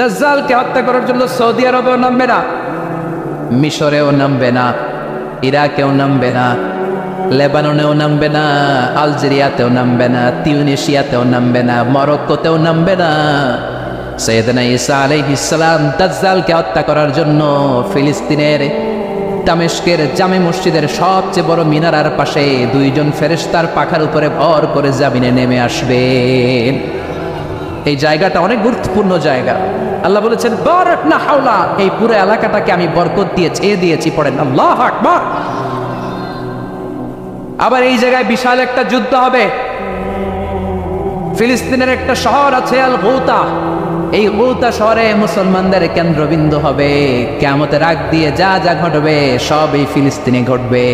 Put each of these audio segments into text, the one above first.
দাজ্জালকে হত্যা করার জন্য সৌদি আরবেও নামবে না, মিশরেও নামবে না, ইরাকেও নামবে না, লেবাননেও নামবে না, আলজেরিয়াতেও নামবে না, তিউনেশিয়াতেও নামবে না, মরক্কোতেও নামবে না। সৈয়দনা ঈসা আলাইহিসসালাম দাজ্জালকে হত্যা করার জন্য ফিলিস্তিনের, দামেস্কের জামে মসজিদের সবচেয়ে বড় মিনারার পাশে দুইজন ফেরেশতার পাখার উপরে ভর করে জামিনে নেমে আসবেন এই জায়গাটা অনেক গুরুত্বপূর্ণ জায়গা। আল্লাহ বলেছেন, বরক না হাওলা এই পুরো এলাকাটাকে আমি বরকত দিয়ে ছেয়ে দিয়েছি, পড়েন, আল্লাহ আকবার আবার এই জায়গায় বিশাল একটা যুদ্ধ হবে। ফিলিস্তিনের একটা শহর আছে আল গৌতা এই গৌতা শহরে মুসলমানদের কেন্দ্রবিন্দু হবে। কেমতের আগ দিয়ে যা যা ঘটবে সব এই ফিলিস্তিনে ঘটবে।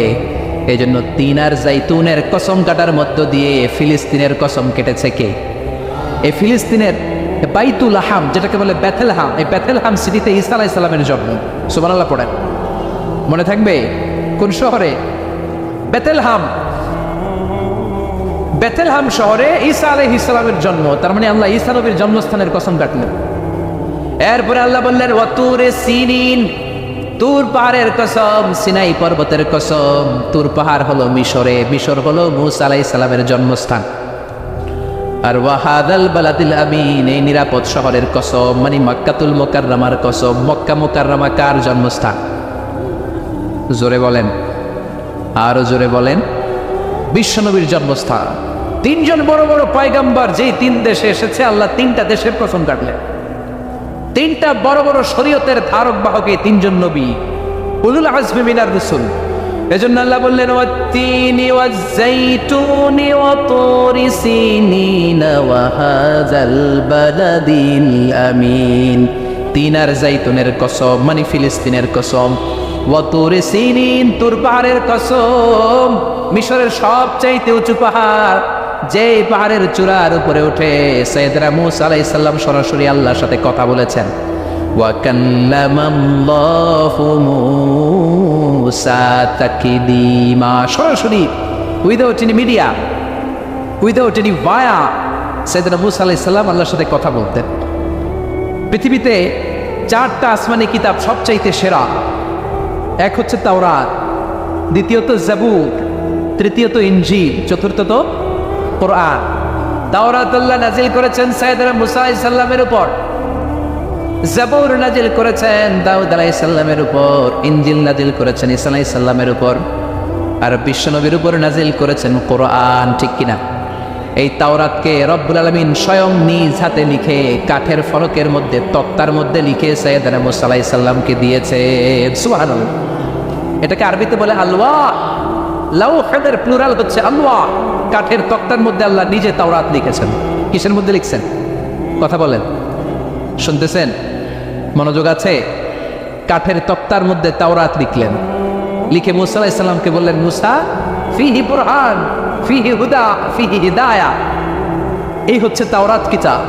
এই জন্য তিন আর জাইতুনের কসম কাটার মধ্য দিয়ে ফিলিস্তিনের কসম কেটেছে কে? এই ফিলিস্তিনের বাইতুল হাম যেটাকে বলে বেথেলহাম, এই বেথেলহাম সিটিতে ঈসা আলাহ ইসলামের জন্ম। সুবহানাল্লাহ পড়েন। মনে থাকবে, কোন শহরে? বেথেলহাম। বেথেলহাম শহরে ঈসা আলহ ইসলামের জন্ম। তার মানে আল্লাহ ঈসা নবীর জন্মস্থানের কসম কাটলেন। এরপরে আল্লাহ বললেন ওয়াতুরে সিনিন। তুর পাহাড়ের কসম, সিনাই পর্বতের কসম। তুর পাহাড় হলো মিশরে, মিশর হলো মুসা আলাহ ইসলামের জন্মস্থান। আর ওয়াহাদাল বালাদিল আমিন, এই নিরাপদ শহরের কসম মানে মক্কাতুল মোকাররামার কসম, মক্কা মোকাররামা কার জন্মস্থান? জোরে বলেন। আরও জোরে বলেন। বিশ্বনবীর জন্মস্থান। তিনজন বড় বড় পয়গাম্বার যেই তিন দেশে এসেছে, আল্লাহ তিনটা দেশের কসম কাটলেন। তিনটা বড় বড় শরীয়তের ধারক বাহকে তিনজন নবী। উলুল আজমি মিনার রসুল। এজন্য আল্লাহ বললেন, ওয়াত্তিনি ওয়াজ্জাইতুনি ওয়াতুরি সিনিনা ওয়া হাযাল বালাদিল আমিন। তিন আর জাইতুনের কসম মানে ফিলিস্তিনের কসম। ওয়াতুরি সিনিন, তুর পাহাড়ের কসম, মিশরের সবচাইতে উঁচু পাহাড় যে পাহাড়ের চূড়ার উপরে উঠে সৈয়দরা মুসা আলাইহিস সালাম সরাসরি আল্লাহর সাথে কথা বলেছেন। وكلم الله موسى تكليما সরাসরি without any media without any via সাইয়েদনা মুসা আলাইহিস সালাম আল্লাহর সাথে কথা বলতেন পৃথিবীতে চারটা আসমানি কিতাব সবচাইতে সেরা এক হচ্ছে তাওরাত দ্বিতীয়ত জাবুর তৃতীয়ত ইঞ্জিল চতুর্থত কোরআন তাওরাত আল্লাহ নাজিল করেছেন সাইয়েদনা মুসা আলাইহিস সালামের উপর জাবুর নাজিল করেছেন দাউদ আলাইহিস সালামের উপর ইঞ্জিল নাজিল করেছেন ঈসা আলাইহিস সালামের উপর, আর বিশ্বনবীর উপর নাজিল করেছেন কোরআন, ঠিক কিনা? এই তাওরাতকে রব্বুল আলমিন স্বয়ং নিজ হাতে লিখে কাঠের ফলকের মধ্যে, তক্তার মধ্যে লিখে সৈয়দানা মুসা আলাইহিস সাল্লামকে দিয়েছে সুবহানাল্লাহ। এটাকে আরবিতে বলে আলওয়া লাউহেদের প্লুরাল হচ্ছে আলওয়া কাঠের তক্তার মধ্যে আল্লাহ নিজে তাওরাত লিখেছেন। কিসের মধ্যে লিখছেন? কথা বলেন। শুনতেছেন? মনোযোগ আছে? কাঠের তক্তার মধ্যে তাওরাত লিখলেন। লিখে মুসা বললেন, মুসা, ফিহি বুরহান, ফিহি হুদা, ফিহি হিদায়া। এই হচ্ছে তাওরাত কিতাব।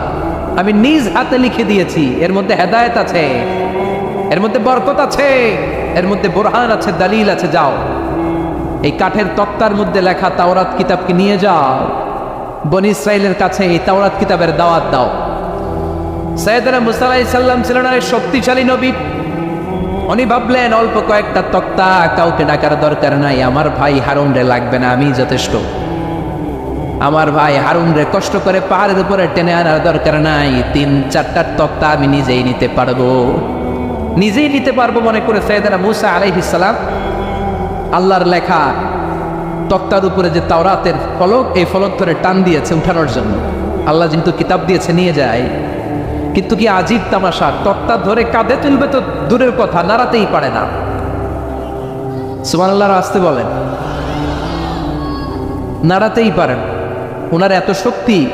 আমি নিজ হাতে লিখে দিয়েছি। এর মধ্যে হেদায়েত আছে, এর মধ্যে বরকত আছে, এর মধ্যে বোরহান আছে, দালিল আছে, যাও। এই কাঠের তক্তার মধ্যে লেখা তাওরাত কিতাবকে নিয়ে যাও। বনি ইসরায়েলের কাছে এই তাওরাত কিতাবের দাওয়াত দাও। সৈয়দনা মুসা আলাইহিস সাল্লাম ছিলেন এক শক্তিশালী নবী। উনি ভাবলেন, অল্প কয়েকটা তক্তা কাউকে ডাকার দরকার নাই। আমার ভাই হারুন রে লাগবে না, আমি যথেষ্ট। আমার ভাই হারুন রে কষ্ট করে পাহাড়ের উপরে টেনে আনার দরকার নাই। তিন, চারটা তক্তা আমি নিজেই নিতে পারব। নিজেই নিতে পারব মনে করে সৈয়দানা মুসা আলাইহিস সালাম। আল্লাহর লেখা তক্তার উপরে যে তাওরাতের ফলক, এই ফলক ধরে টান দিয়েছে উঠানোর জন্য। আল্লাহ যেহেতু কিতাব দিয়েছে, নিয়ে যায়। কিন্তু কি আজীব তামাশা? তক্তা ধরে কাঁধে তুলবে তো দূরের কথা, নাড়াতেই পারে না। সুমান আল্লাহর আসতে বলেন। নাড়াতেই পারেন। ওনার এত শক্তি,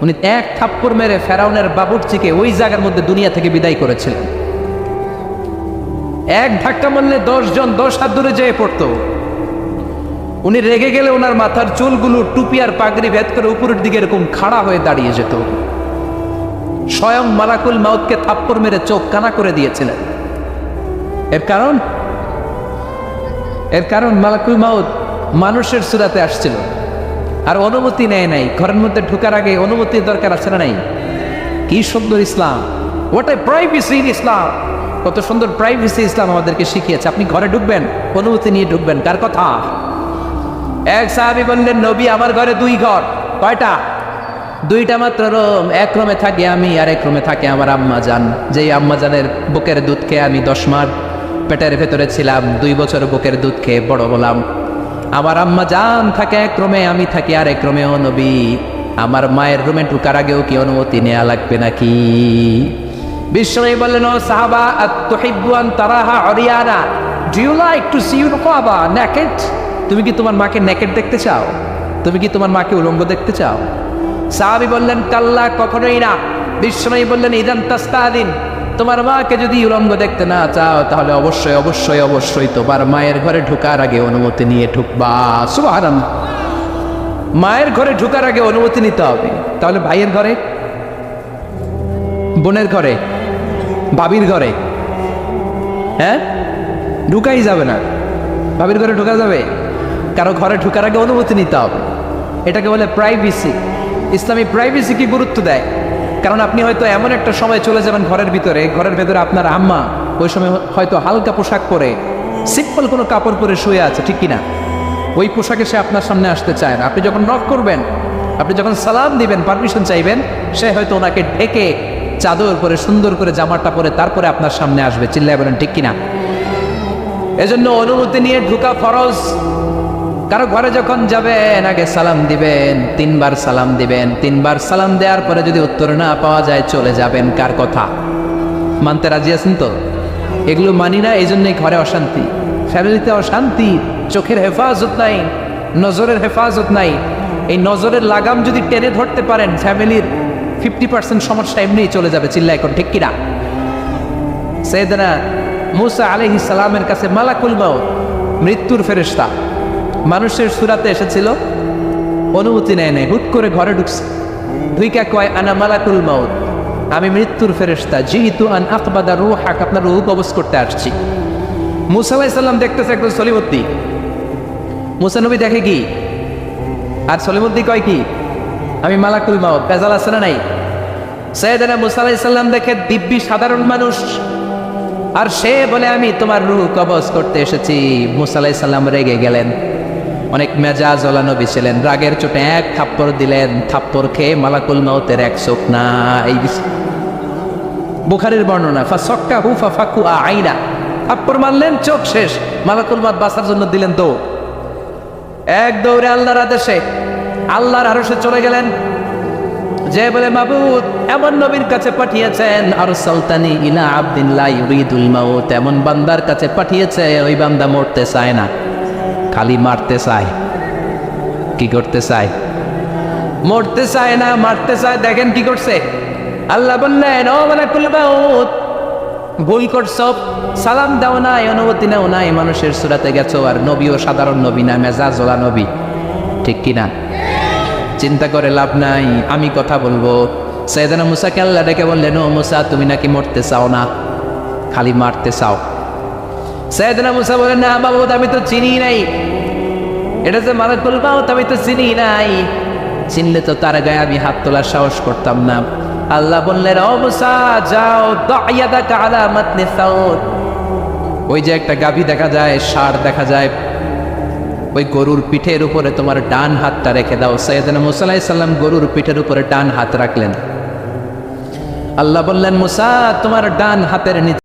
উনি এক থাপ্পড় মেরে ফেরাউনের বাবুরচিকে ওই জায়গার মধ্যে দুনিয়া থেকে বিদায় করেছিলেন। এক ধাক্কা মারলে জন দশ হাত দূরে যেয়ে পড়তো। উনি রেগে গেলে ওনার মাথার চুলগুলো টুপি আর পাগড়ি ভেদ করে উপরের দিকে এরকম খাড়া হয়ে দাঁড়িয়ে যেত। স্বয়ং মালাকুল মাউতকে থাপ্পড় মেরে চোখ কানা করে দিয়েছিলেন। এর কারণ? এর কারণ মালাকুল মাউত মানুষের সুরাতে আসছিল। আর অনুমতি নেয় নাই। ঘরের মধ্যে ঢুকার আগে অনুমতির দরকার আছে না নাই? কি সুন্দর ইসলাম। হোয়াট এ প্রাইভেসি ইসলাম কত সুন্দর প্রাইভেসি ইসলাম আমাদেরকে শিখিয়েছে। আপনি ঘরে ঢুকবেন, অনুমতি নিয়ে ঢুকবেন। কার কথা? এক সাহাবি বললেন, নবী, আমার ঘরে দুই ঘর। কয়টা? দুইটা মাত্র রুম, এক রুমে থাকি আমি আর এক রুমে থাকে আমার আম্মা জান। যেই আম্মা জানের বুকের দুধ খেয়ে আমি দশ মাস পেটের ভেতরে ছিলাম, দুই বছর বুকের দুধ খেয়ে বড় হলাম। আমার আম্মা জান থাকে এক রুমে, আমি থাকি আর এক রুমে ও নবী। আমার মায়ের রুমে ঢুকার আগেও কি অনুমতি নেওয়া লাগবে নাকি? বিশ্বনবী বললেন, ও সাহাবা আত্মহিব্বুয়ান তারাহা Oriana. Do you like to see your বাবা নেকেট তুমি কি তোমার মাকে ন্যাকেট দেখতে চাও? তুমি কি তোমার মাকে উলঙ্গ দেখতে চাও? সাহাবি বললেন, কাল্লা, কখনোই না। বিশ্বনবী বললেন, ইদান তাস্তাদিন, তোমার মাকে যদি উলঙ্গ দেখতে না চাও, তাহলে অবশ্যই অবশ্যই অবশ্যই তোমার মায়ের ঘরে ঢোকার আগে অনুমতি নিয়ে ঢুকবা। সুবহানাল্লাহ। মায়ের ঘরে ঢোকার আগে অনুমতি নিতে হবে। তাহলে ভাইয়ের ঘরে? বোনের ঘরে? ভাবির ঘরে? হ্যাঁ? ঢুকাই যাবে না। ভাবির ঘরে ঢুকা যাবে? কারও ঘরে ঢোকার আগে অনুমতি নিতে হবে। এটাকে বলে প্রাইভেসি ইসলামী প্রাইভেসি কি গুরুত্ব দেয়। কারণ আপনি হয়তো এমন একটা সময় চলে যাবেন ঘরের ভিতরে, ঘরের ভেতরে আপনার আম্মা, ওই সময় হয়তো হালকা পোশাক পরে সিম্পল কোনো কাপড় পরে শুয়ে আছে, ঠিক কিনা? ওই পোশাকে সে আপনার সামনে আসতে চায় না। আপনি যখন নক করবেন, আপনি যখন সালাম দিবেন পারমিশন চাইবেন, সে হয়তো ওনাকে ঢেকে চাদর পরে, সুন্দর করে জামাটা পরে, তারপরে আপনার সামনে আসবে। চিল্লায় বলেন, ঠিক কিনা? এজন্য অনুমতি নিয়ে ঢুকা ফরজ। কারও ঘরে যখন যাবেন, আগে সালাম দিবেন, তিনবার সালাম দিবেন। তিনবার সালাম দেওয়ার পরে যদি উত্তর না পাওয়া যায়, চলে যাবেন। কার কথা? মানতে রাজি আছেন তো? এগুলো মানি না এই জন্যই ঘরে অশান্তি। ফ্যামিলিতে অশান্তি, চোখের হেফাজত নাই, নজরের হেফাজত নাই। এই নজরের লাগাম যদি টেনে ধরতে পারেন, ফ্যামিলির ফিফটি পার্সেন্ট সমস্যা এমনিই চলে যাবে চিল্লা এখন ঠিক কিনা? সৈয়দনা মুসা আলহি সালামের কাছে মালাকুল মাউত, মৃত্যুর ফেরেশতা। মানুষের সুরাতে এসেছিল। অনুমতি নেয় নেই। হুট করে ঘরে ঢুকছে। দুইকা কয়, আনা মালাকুল মাউত। আমি মৃত্যুর ফেরেশতা। যেহেতু আন আকবাদা রু হাক আপনার রুহ কবজ করতে আসছি। মুসা আলাইহিস সালাম দেখতেছে একজন সলিমুদ্দি। মুসা নবী দেখে কি? আর সলিমুদ্দি কয় কি? আমি মালাকুল মাউত। পেজাল আছে না নাই? সৈয়দনা মুসা আলাইহিস সালাম দেখে দিব্যি সাধারণ মানুষ। আর সে বলে আমি তোমার রুহ কবজ করতে এসেছি। মুসা আলাইহিস সালাম রেগে গেলেন। অনেক মেজাজ নবী ছিলেন। রাগের চোটে এক থাপ্পড় দিলেন, থাপ্পড় খেয়ে মালাকুল মাউতের এক চোখ না এই বুখারের বর্ণনা ফা সক্কা হু ফা ফাকু আইনা। থাপ্পড় মারলেন, চোখ শেষ। মালাকুল মাত বাঁচার জন্য দিলেন দৌড়। এক দৌড়ে আল্লাহর আদেশে আল্লাহর আরশে চলে গেলেন। যে বলে, মাবুদ, এমন নবীর কাছে পাঠিয়েছেন আর সুলতানি ইলা আবদিল্লাহ ইউরিদুল মাউত। এমন বান্দার কাছে পাঠিয়েছে, ওই বান্দা মরতে চায় না। খালি মারতে চায়। কি করতে চায়? মরতে চায় না, মারতে চায়। দেখেন কি করছে। আল্লাহ বললেন, ও মাউত, ভুল করছ। সালাম দাও নাই, অনুমতি নাও নাই। মানুষের সুরাতে গেছো আর নবীও সাধারণ নবী না মেজাজওয়ালা নবী। ঠিক কিনা চিন্তা করে লাভ নাই, আমি কথা বলব। সৈয়দানা মুসাকে আল্লাহ ডেকে বললেন, ও মুসা, তুমি নাকি মরতে চাও না? খালি মারতে চাও। সৈয়দানা মুসা বলেন, না বাবু আমি তো চিনি নাই। এটা যে মালাকুল মাউত আমি তো চিনি নাই। চিনলে তো তার গায়ে আমি হাত তোলার সাহস করতাম না। আল্লাহ বললেন, ও মুসা, যাও দাইয়াদা কালা মাতনে সাউদ। ওই যে একটা গাভী দেখা যায়, ষাঁড় দেখা যায়। ওই গরুর পিঠের উপরে তোমার ডান হাতটা রেখে দাও। সৈয়দনা মুসা আলাইহিস সালাম গরুর পিঠের উপরে ডান হাত রাখলেন। আল্লাহ বললেন, মুসা, তোমার ডান হাতের নিচে